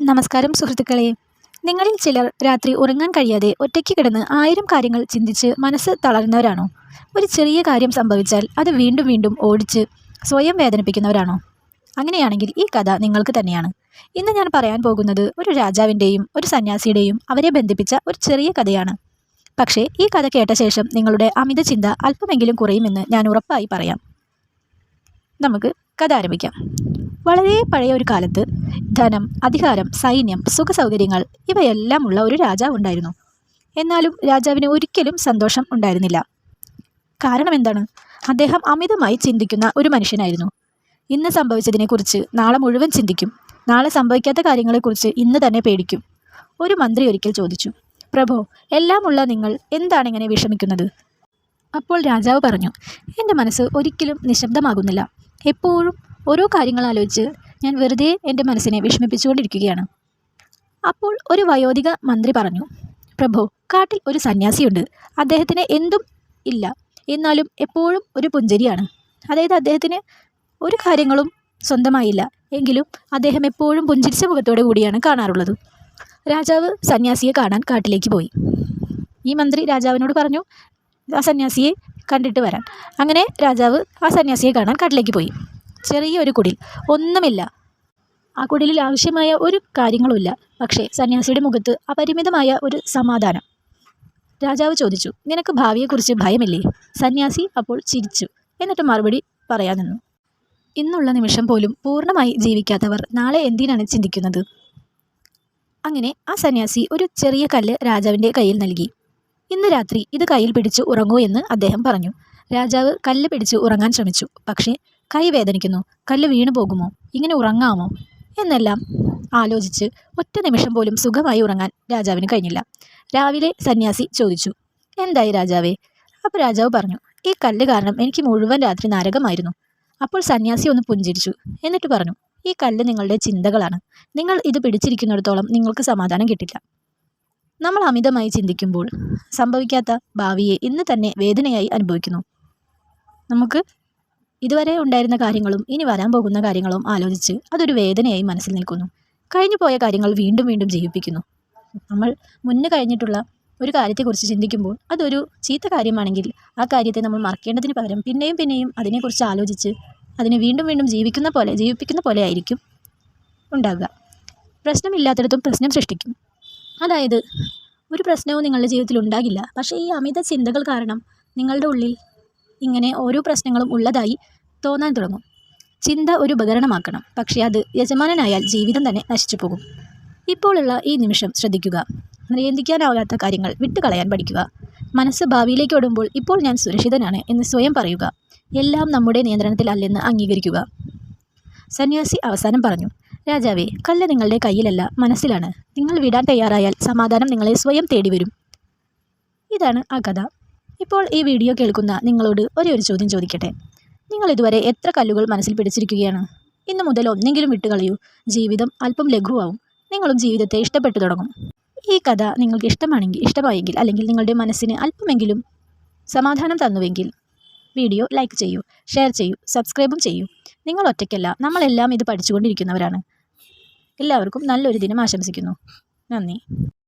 നമസ്കാരം സുഹൃത്തുക്കളെ. നിങ്ങളിൽ ചിലർ രാത്രി ഉറങ്ങാൻ കഴിയാതെ ഒറ്റയ്ക്ക് കിടന്ന് ആയിരം കാര്യങ്ങൾ ചിന്തിച്ച് മനസ്സ് തളർന്നവരാണോ? ഒരു ചെറിയ കാര്യം സംഭവിച്ചാൽ അത് വീണ്ടും വീണ്ടും ഓടിച്ച് സ്വയം വേദനിപ്പിക്കുന്നവരാണോ? അങ്ങനെയാണെങ്കിൽ ഈ കഥ നിങ്ങൾക്ക് തന്നെയാണ്. ഇന്ന് ഞാൻ പറയാൻ പോകുന്നത് ഒരു രാജാവിന്റെയും ഒരു സന്യാസിയുടെയും അവരെ ബന്ധിപ്പിച്ച ഒരു ചെറിയ കഥയാണ്. പക്ഷേ ഈ കഥ കേട്ട ശേഷം നിങ്ങളുടെ അമിത ചിന്ത അല്പമെങ്കിലും കുറയുമെന്ന് ഞാൻ ഉറപ്പായി പറയാം. നമുക്ക് കഥ ആരംഭിക്കാം. വളരെ പഴയ ഒരു കാലത്ത് ധനം അധികാരം സൈന്യം സുഖസൗകര്യങ്ങൾ ഇവയെല്ലാം ഉള്ള ഒരു രാജാവ് ഉണ്ടായിരുന്നു. എന്നാലും രാജാവിന് ഒരിക്കലും സന്തോഷം ഉണ്ടായിരുന്നില്ല. കാരണം എന്താണ്? അദ്ദേഹം അമിതമായി ചിന്തിക്കുന്ന ഒരു മനുഷ്യനായിരുന്നു. ഇന്ന് സംഭവിച്ചതിനെക്കുറിച്ച് നാളെ മുഴുവൻ ചിന്തിക്കും. നാളെ സംഭവിക്കാത്ത കാര്യങ്ങളെക്കുറിച്ച് ഇന്ന് തന്നെ പേടിക്കും. ഒരു മന്ത്രി ഒരിക്കൽ ചോദിച്ചു പ്രഭോ എല്ലാമുള്ള നിങ്ങൾ എന്താണ് ഇങ്ങനെ വിഷമിക്കുന്നത്? അപ്പോൾ രാജാവ് പറഞ്ഞു എന്റെ മനസ്സ് ഒരിക്കലും നിശബ്ദമാകുന്നില്ല. എപ്പോഴും ഓരോ കാര്യങ്ങൾ ആലോചിച്ച് ഞാൻ വെറുതെ എന്റെ മനസ്സിനെ വിഷമിപ്പിച്ചുകൊണ്ടിരിക്കുകയാണ്. അപ്പോൾ ഒരു വയോധിക മന്ത്രി പറഞ്ഞു പ്രഭു കാട്ടിൽ ഒരു സന്യാസിയുണ്ട്. അദ്ദേഹത്തിന് എന്തും ഇല്ല. എന്നാലും എപ്പോഴും ഒരു പുഞ്ചരിയാണ്. അതായത് അദ്ദേഹത്തിന് ഒരു കാര്യങ്ങളും സ്വന്തമായില്ല. എങ്കിലും അദ്ദേഹം എപ്പോഴും പുഞ്ചിരിച്ച മുഖത്തോടെ കൂടിയാണ് കാണാറുള്ളത്. രാജാവ് സന്യാസിയെ കാണാൻ കാട്ടിലേക്ക് പോയി. ഈ മന്ത്രി രാജാവിനോട് പറഞ്ഞു ആ സന്യാസിയെ കണ്ടിട്ട് വരാൻ. അങ്ങനെ രാജാവ് ആ സന്യാസിയെ കാണാൻ കാട്ടിലേക്ക് പോയി. ചെറിയൊരു കുടിൽ. ഒന്നുമില്ല. ആ കുടിലിൽ ആവശ്യമായ ഒരു കാര്യങ്ങളുമില്ല. പക്ഷേ സന്യാസിയുടെ മുഖത്ത് അപരിമിതമായ ഒരു സമാധാനം. രാജാവ് ചോദിച്ചു നിനക്ക് ഭാവിയെക്കുറിച്ച് ഭയമില്ലേ? സന്യാസി അപ്പോൾ ചിരിച്ചു. എന്നിട്ട് മറുപടി പറയാൻ നിന്നു. ഇന്നുള്ള നിമിഷം പോലും പൂർണമായി ജീവിക്കാത്തവർ നാളെ എന്തിനാണ് ചിന്തിക്കുന്നത്? അങ്ങനെ ആ സന്യാസി ഒരു ചെറിയ കല്ല് രാജാവിന്റെ കയ്യിൽ നൽകി. ഇന്ന് രാത്രി ഇത് കയ്യിൽ പിടിച്ച് ഉറങ്ങൂ എന്ന് അദ്ദേഹം പറഞ്ഞു. രാജാവ് കല്ല് പിടിച്ച് ഉറങ്ങാൻ ശ്രമിച്ചു. പക്ഷേ കൈ വേദനിക്കുന്നു. കല്ല് വീണു പോകുമോ? ഇങ്ങനെ ഉറങ്ങാമോ? എന്നെല്ലാം ആലോചിച്ച് ഒറ്റ നിമിഷം പോലും സുഖമായി ഉറങ്ങാൻ രാജാവിന് കഴിഞ്ഞില്ല. രാവിലെ സന്യാസി ചോദിച്ചു എന്തായി രാജാവേ? അപ്പോൾ രാജാവ് പറഞ്ഞു ഈ കല്ല് കാരണം എനിക്ക് മുഴുവൻ രാത്രി നരകമായിരുന്നു. അപ്പോൾ സന്യാസി ഒന്ന് പുഞ്ചിരിച്ചു. എന്നിട്ട് പറഞ്ഞു ഈ കല്ല് നിങ്ങളുടെ ചിന്തകളാണ്. നിങ്ങൾ ഇത് പിടിച്ചിരിക്കുന്നിടത്തോളം നിങ്ങൾക്ക് സമാധാനം കിട്ടില്ല. നമ്മൾ അമിതമായി ചിന്തിക്കുമ്പോൾ സംഭവിക്കാത്ത ഭാവിയെ ഇന്ന് തന്നെ വേദനയായി അനുഭവിക്കുന്നു. നമുക്ക് ഇതുവരെ ഉണ്ടായിരുന്ന കാര്യങ്ങളും ഇനി വരാൻ പോകുന്ന കാര്യങ്ങളും ആലോചിച്ച് അതൊരു വേദനയായി മനസ്സിൽ നിൽക്കുന്നു. കഴിഞ്ഞു പോയ കാര്യങ്ങൾ വീണ്ടും വീണ്ടും ജീവിപ്പിക്കുന്നു നമ്മൾ മുന്നേ കഴിഞ്ഞിട്ടുള്ള ഒരു കാര്യത്തെക്കുറിച്ച് ചിന്തിക്കുമ്പോൾ അതൊരു ചീത്ത കാര്യമാണെങ്കിൽ ആ കാര്യത്തെ നമ്മൾ മറക്കേണ്ടതിന് പകരം പിന്നെയും പിന്നെയും അതിനെക്കുറിച്ച് ആലോചിച്ച് അതിനെ വീണ്ടും വീണ്ടും ജീവിക്കുന്ന പോലെ ജീവിപ്പിക്കുന്ന പോലെ ആയിരിക്കും ഉണ്ടാകുക പ്രശ്നമില്ലാത്തിടത്തും പ്രശ്നം സൃഷ്ടിക്കും. അതായത് ഒരു പ്രശ്നവും നിങ്ങളുടെ ജീവിതത്തിൽ ഉണ്ടാകില്ല. പക്ഷേ ഈ അമിത ചിന്തകൾ കാരണം നിങ്ങളുടെ ഉള്ളിൽ ഇങ്ങനെ ഓരോ പ്രശ്നങ്ങളും ഉള്ളതായി തോന്നാൻ തുടങ്ങും. ചിന്ത ഒരു ഉപകരണമാക്കണം. പക്ഷേ അത് യജമാനനായാൽ ജീവിതം തന്നെ നശിച്ചു പോകും. ഇപ്പോഴുള്ള ഈ നിമിഷം ശ്രദ്ധിക്കുക. നിയന്ത്രിക്കാനാവാത്ത കാര്യങ്ങൾ വിട്ടുകളയാൻ പഠിക്കുക. മനസ്സ് ഭാവിയിലേക്ക് ഓടുമ്പോൾ ഇപ്പോൾ ഞാൻ സുരക്ഷിതനാണ് എന്ന് സ്വയം പറയുക. എല്ലാം നമ്മുടെ നിയന്ത്രണത്തിലല്ലെന്ന് അംഗീകരിക്കുക. സന്യാസി അവസാനം പറഞ്ഞു. രാജാവേ കല്ല് നിങ്ങളുടെ കയ്യിലല്ല മനസ്സിലാണ്. നിങ്ങൾ വിടാൻ തയ്യാറായാൽ സമാധാനം നിങ്ങളെ സ്വയം തേടി വരും ഇതാണ് ആ കഥ. ഇപ്പോൾ ഈ വീഡിയോ കേൾക്കുന്ന നിങ്ങളോട് ഒരേ ഒരു ചോദ്യം ചോദിക്കട്ടെ. നിങ്ങൾ ഇതുവരെ എത്ര കല്ലുകൾ മനസ്സിൽ പിടിച്ചിരിക്കുകയാണ്? ഇന്നു മുതൽ ഒന്നെങ്കിലും വിട്ടുകളയൂ. ജീവിതം അല്പം ലഘുവാകും നിങ്ങളും ജീവിതത്തെ ഇഷ്ടപ്പെട്ടു തുടങ്ങും. ഈ കഥ നിങ്ങൾക്ക് ഇഷ്ടമാണെങ്കിൽ ഇഷ്ടമായെങ്കിൽ അല്ലെങ്കിൽ നിങ്ങളുടെ മനസ്സിന് അല്പമെങ്കിലും സമാധാനം തന്നുവെങ്കിൽ വീഡിയോ ലൈക്ക് ചെയ്യൂ ഷെയർ ചെയ്യൂ സബ്സ്ക്രൈബും ചെയ്യൂ. നിങ്ങൾ ഒറ്റയ്ക്കല്ല നമ്മളെല്ലാം ഇത് പഠിച്ചുകൊണ്ടിരിക്കുന്നവരാണ്. എല്ലാവർക്കും നല്ലൊരു ദിനം ആശംസിക്കുന്നു. നന്ദി.